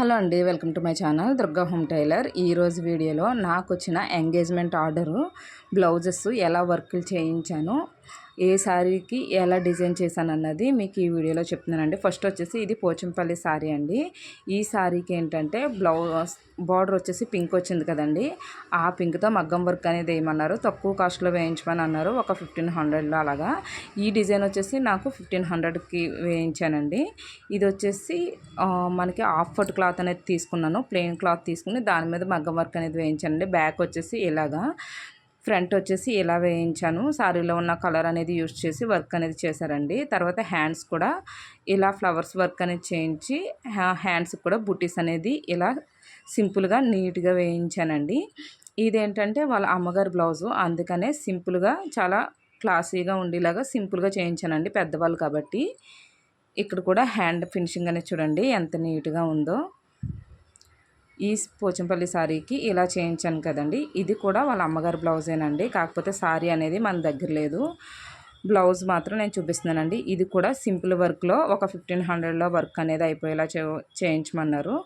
Hello అండి welcome to my channel Durga home tailor. ఈరోజు వీడియోలో నాకు వచ్చిన ఎంగేజ్మెంట్ ఆర్డరు బ్లౌజెస్ ఎలా వర్కులు చేయించాను ఏ శారీకి ఎలా డిజైన్ చేశాను అన్నది మీకు ఈ వీడియోలో చెప్తున్నానండి. ఫస్ట్ వచ్చేసి ఇది పోచంపల్లి శారీ అండి. ఈ శారీకి ఏంటంటే బ్లౌజ్ బార్డర్ వచ్చేసి పింక్ వచ్చింది కదండి. ఆ పింక్తో మగ్గం వర్క్ అనేది వేయమన్నారు తక్కువ కాస్ట్లో వేయించమని అన్నారు. ఒక ఫిఫ్టీన్ హండ్రెడ్లో అలాగా. ఈ డిజైన్ వచ్చేసి నాకు ఫిఫ్టీన్ హండ్రెడ్కి వేయించానండి. ఇది వచ్చేసి మనకి హాఫ్ ఫుట్ క్లాత్ అనేది తీసుకున్నాను. ప్లెయిన్ క్లాత్ తీసుకుని దాని మీద మగ్గం వర్క్ అనేది వేయించానండి. బ్యాక్ వచ్చేసి ఇలాగా. ఫ్రంట్ వచ్చేసి ఇలా వేయించాను. సారీలో ఉన్న కలర్ అనేది యూజ్ చేసి వర్క్ అనేది చేశారండి. తర్వాత హ్యాండ్స్ కూడా ఇలా ఫ్లవర్స్ వర్క్ అనేది చేయించి హ్యాండ్స్ కూడా బుటీస్ అనేది ఇలా సింపుల్గా నీట్గా వేయించానండి. ఇదేంటంటే వాళ్ళ అమ్మగారి బ్లౌజు. అందుకనే సింపుల్గా చాలా క్లాసీగా ఉండేలాగా సింపుల్గా చేయించానండి పెద్దవాళ్ళు కాబట్టి. ఇక్కడ కూడా హ్యాండ్ ఫినిషింగ్ అనేది చూడండి ఎంత నీట్గా ఉందో. ఈ పోచంపల్లి శారీకి ఇలా చేయించాను కదండి. ఇది కూడా వాళ్ళ అమ్మగారి బ్లౌజేనండి. కాకపోతే శారీ అనేది మన దగ్గర లేదు. బ్లౌజ్ మాత్రం నేను చూపిస్తున్నానండి. ఇది కూడా సింపుల్ వర్క్లో ఒక ఫిఫ్టీన్ హండ్రెడ్లో వర్క్ అనేది అయిపోయేలా చేయించమన్నారు.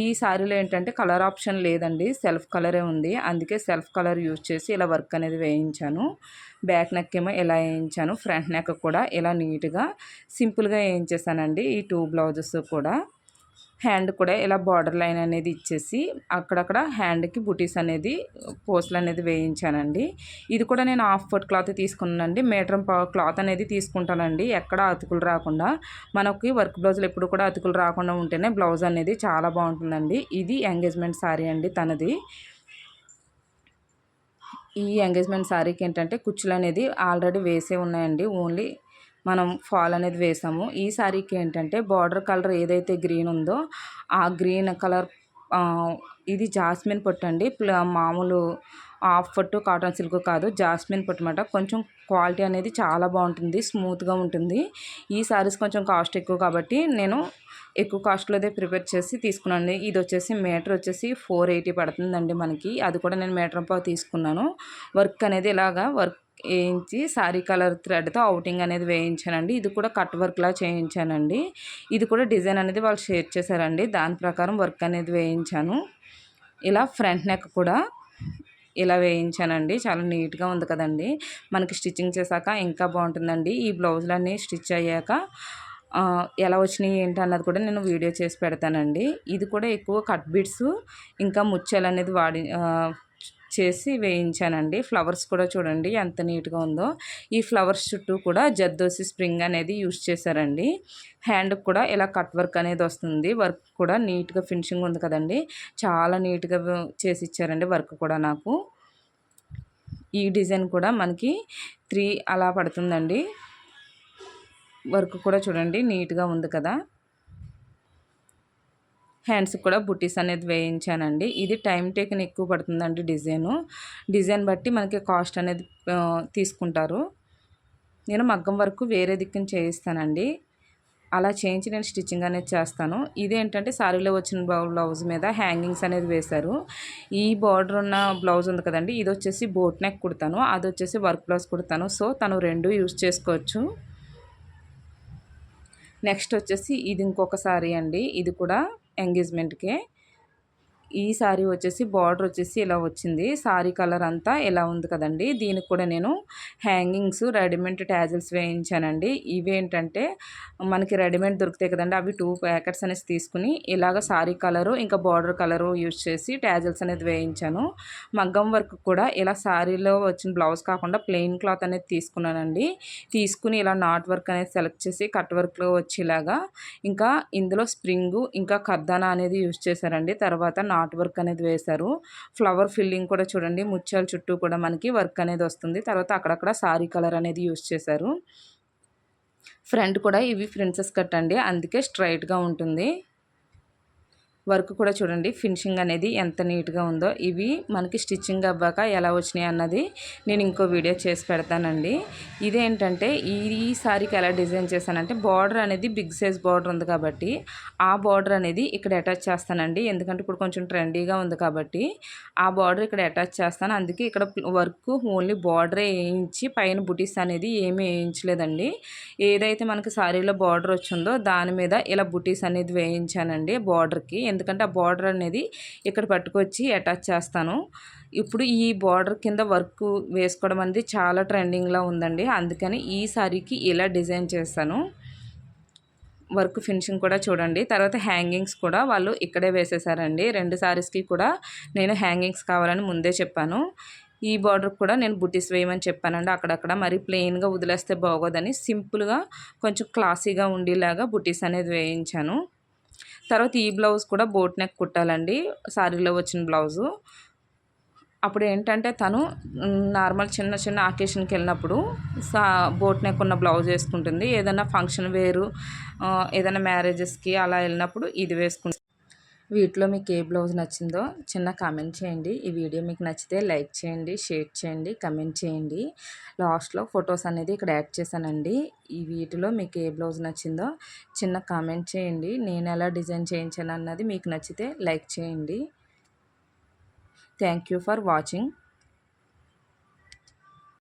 ఈ శారీలో ఏంటంటే కలర్ ఆప్షన్ లేదండి. సెల్ఫ్ కలరే ఉంది. అందుకే సెల్ఫ్ కలర్ యూజ్ చేసి ఇలా వర్క్ అనేది వేయించాను. బ్యాక్ నెక్ ఏమో ఎలా వేయించాను. ఫ్రంట్ నెక్ కూడా ఇలా నీట్గా సింపుల్గా వేయించేసానండి ఈ టూ బ్లౌజెస్ కూడా. హ్యాండ్ కూడా ఇలా బార్డర్ లైన్ అనేది ఇచ్చేసి అక్కడక్కడ హ్యాండ్కి బుటీస్ అనేది పోస్టులు అనేది వేయించానండి. ఇది కూడా నేను హాఫ్ ఫుట్ క్లాత్ తీసుకున్నానండి. మీటర్ క్లాత్ అనేది తీసుకుంటానండి. ఎక్కడ అతుకులు రాకుండా. మనకి వర్క్ బ్లౌజులు ఎప్పుడు కూడా అతుకులు రాకుండా ఉంటేనే బ్లౌజ్ అనేది చాలా బాగుంటుందండి. ఇది ఎంగేజ్మెంట్ శారీ అండి తనది. ఈ ఎంగేజ్మెంట్ శారీకి ఏంటంటే కుచ్చులు అనేది ఆల్రెడీ వేసే ఉన్నాయండి. ఓన్లీ మనం ఫాల్ అనేది వేసాము. ఈ శారీకి ఏంటంటే బార్డర్ కలర్ ఏదైతే గ్రీన్ ఉందో ఆ గ్రీన్ కలర్ ఇది జాస్మిన్ పొట్టు అండి. మామూలు హాఫ్ పొట్టు కాటన్ సిల్క్ కాదు జాస్మిన్ పొట్టు అనమాట కొంచెం క్వాలిటీ అనేది చాలా బాగుంటుంది స్మూత్గా ఉంటుంది. ఈ శారీస్ కొంచెం కాస్ట్ ఎక్కువ కాబట్టి నేను ఎక్కువ కాస్ట్లోదే ప్రిపేర్ చేసి తీసుకున్నాను. ఇది వచ్చేసి మీటర్ వచ్చేసి ఫోర్ ఎయిటీ పడుతుందండి మనకి. అది కూడా నేను మీటర్ పావు తీసుకున్నాను. వర్క్ అనేది ఇలాగా వర్క్ వేయించి శారీ కలర్ థ్రెడ్తో అవుటింగ్ అనేది వేయించానండి. ఇది కూడా కట్ వర్క్లా చేయించానండి. ఇది కూడా డిజైన్ అనేది వాళ్ళు షేర్ చేశారండి. దాని ప్రకారం వర్క్ అనేది వేయించాను. ఇలా ఫ్రంట్ నెక్ కూడా ఇలా వేయించానండి. చాలా నీట్గా ఉంది కదండి. మనకి స్టిచ్చింగ్ చేశాక ఇంకా బాగుంటుందండి. ఈ బ్లౌజులన్నీ స్టిచ్ అయ్యాక ఎలా వచ్చినాయి ఏంటి అన్నది కూడా నేను వీడియో చేసి పెడతానండి. ఇది కూడా ఎక్కువ కట్ బిట్స్ ఇంకా ముత్యాలు అనేది వాడి చేసి వేయించానండి. ఫ్లవర్స్ కూడా చూడండి ఎంత నీట్గా ఉందో. ఈ ఫ్లవర్స్ చుట్టూ కూడా జద్దోసి స్ప్రింగ్ అనేది యూస్ చేశారండి. హ్యాండ్ కూడా ఇలా కట్ వర్క్ అనేది వస్తుంది. వర్క్ కూడా నీట్గా ఫినిషింగ్ ఉంది కదండి. చాలా నీట్గా చేసి ఇచ్చారండి వర్క్ కూడా నాకు. ఈ డిజైన్ కూడా మనకి త్రీ అలా పడుతుందండి. వర్క్ కూడా చూడండి నీట్గా ఉంది కదా. హ్యాండ్స్ కూడా బుటీస్ అనేది వేయించానండి. ఇది టైం టేకన్ ఎక్కువ పడుతుందండి డిజైను. డిజైన్ బట్టి మనకి కాస్ట్ అనేది తీసుకుంటారు. నేను మగ్గం వరకు వేరే దిక్కుని చేయిస్తానండి. అలా చేయించి నేను స్టిచ్చింగ్ అనేది చేస్తాను. ఇదేంటంటే శారీలో వచ్చిన బ్లౌజ్ మీద హ్యాంగింగ్స్ అనేది వేశారు. ఈ బార్డర్ ఉన్న బ్లౌజ్ ఉంది కదండి ఇది వచ్చేసి బోట్ నెక్ కుడతాను. అది వచ్చేసి వర్క్ బ్లౌజ్ కుడతాను. సో తను రెండు యూజ్ చేసుకోవచ్చు. నెక్స్ట్ వచ్చేసి ఇది ఇంకొక సారీ అండి. ఇది కూడా एंगेजमेंट के ఈ శారీ వచ్చేసి బార్డర్ వచ్చేసి ఇలా వచ్చింది. శారీ కలర్ అంతా ఇలా ఉంది కదండి. దీనికి కూడా నేను హ్యాంగింగ్స్ రెడీమేడ్ ట్యాజిల్స్ వేయించానండి. ఇవేంటంటే మనకి రెడీమేడ్ దొరుకుతాయి కదండి. అవి టూ ప్యాకెట్స్ అనేసి తీసుకుని ఇలాగ శారీ కలరు ఇంకా బార్డర్ కలరు యూజ్ చేసి ట్యాజిల్స్ అనేది వేయించాను. మగ్గం వర్క్ కూడా ఇలా శారీలో వచ్చిన బ్లౌజ్ కాకుండా ప్లెయిన్ క్లాత్ అనేది తీసుకున్నానండి. తీసుకుని ఇలా నాట్ వర్క్ అనేది సెలెక్ట్ చేసి కట్ వర్క్లో వచ్చేలాగా ఇంకా ఇందులో స్ప్రింగు ఇంకా కర్దానా అనేది యూజ్ చేశారండి. తర్వాత నాట్ నాట్ వర్క్ అనేది వేశారు. ఫ్లవర్ ఫిల్లింగ్ కూడా చూడండి ముత్యాల చుట్టూ కూడా మనకి వర్క్ అనేది వస్తుంది. తర్వాత అక్కడక్కడ సారీ కలర్ అనేది యూస్ చేశారు. ఫ్రంట్ కూడా ఇవి ప్రిన్సెస్ కట్ అండి. అందుకే స్ట్రైట్గా ఉంటుంది. వర్క్ కూడా చూడండి. ఫినిషింగ్ అనేది ఎంత నీట్గా ఉందో. ఇవి మనకి స్టిచ్చింగ్ అవ్వాక ఎలా వచ్చినాయి అన్నది నేను ఇంకో వీడియో చేసి పెడతానండి. ఇదేంటంటే ఈ సారీకి ఎలా డిజైన్ చేశానంటే బార్డర్ అనేది బిగ్ సైజ్ బార్డర్ ఉంది కాబట్టి ఆ బార్డర్ అనేది ఇక్కడ అటాచ్ చేస్తానండి. ఎందుకంటే ఇప్పుడు కొంచెం ట్రెండీగా ఉంది కాబట్టి ఆ బార్డర్ ఇక్కడ అటాచ్ చేస్తాను. అందుకే ఇక్కడ వర్క్ ఓన్లీ బార్డరే వేయించి పైన బుటీస్ అనేది ఏమీ వేయించలేదండి. ఏదైతే మనకి సారీలో బార్డర్ వచ్చిందో దాని మీద ఇలా బుటీస్ అనేది వేయించానండి బార్డర్కి. ఎందుకంటే ఆ బార్డర్ అనేది ఇక్కడ పట్టుకొచ్చి అటాచ్ చేస్తాను. ఇప్పుడు ఈ బార్డర్ కింద వర్క్ వేసుకోవడం అనేది చాలా ట్రెండింగ్లో ఉందండి. అందుకని ఈ సారీకి ఇలా డిజైన్ చేస్తాను వర్క్ ఫినిషింగ్ కూడా చూడండి. తర్వాత హ్యాంగింగ్స్ కూడా వాళ్ళు ఇక్కడే వేసేసారండి. రెండు సారీస్కి కూడా నేను హ్యాంగింగ్స్ కావాలని ముందే చెప్పాను. ఈ బార్డర్ కూడా నేను బుటీస్ వేయమని చెప్పానండి. అక్కడక్కడ మరి ప్లెయిన్గా వదిలేస్తే బాగోదని సింపుల్గా కొంచెం క్లాసీగా ఉండేలాగా బుటీస్ అనేది వేయించాను. తర్వాత ఈ బ్లౌజ్ కూడా బోట్ నెక్ కుట్టాలండి. సారీలో వచ్చిన బ్లౌజు. అప్పుడు ఏంటంటే తను నార్మల్ చిన్న చిన్న ఆకేషన్కి వెళ్ళినప్పుడు సా బోట్ నెక్ ఉన్న బ్లౌజ్ వేసుకుంటుంది. ఏదైనా ఫంక్షన్ వేరు ఏదైనా మ్యారేజెస్కి అలా వెళ్ళినప్పుడు ఇది వేసుకుంటుంది. వీటిలో మీకు ఏ బ్లౌజ్ నచ్చిందో చిన్న కామెంట్ చేయండి. ఈ వీడియో మీకు నచ్చితే లైక్ చేయండి షేర్ చేయండి కమెంట్ చేయండి. లాస్ట్లో ఫొటోస్ అనేది ఇక్కడ యాడ్ చేశానండి. ఈ వీటిలో మీకు ఏ బ్లౌజ్ నచ్చిందో చిన్న కామెంట్ చేయండి. నేను ఎలా డిజైన్ చేయించాను అన్నది మీకు నచ్చితే లైక్ చేయండి. Thank you for watching.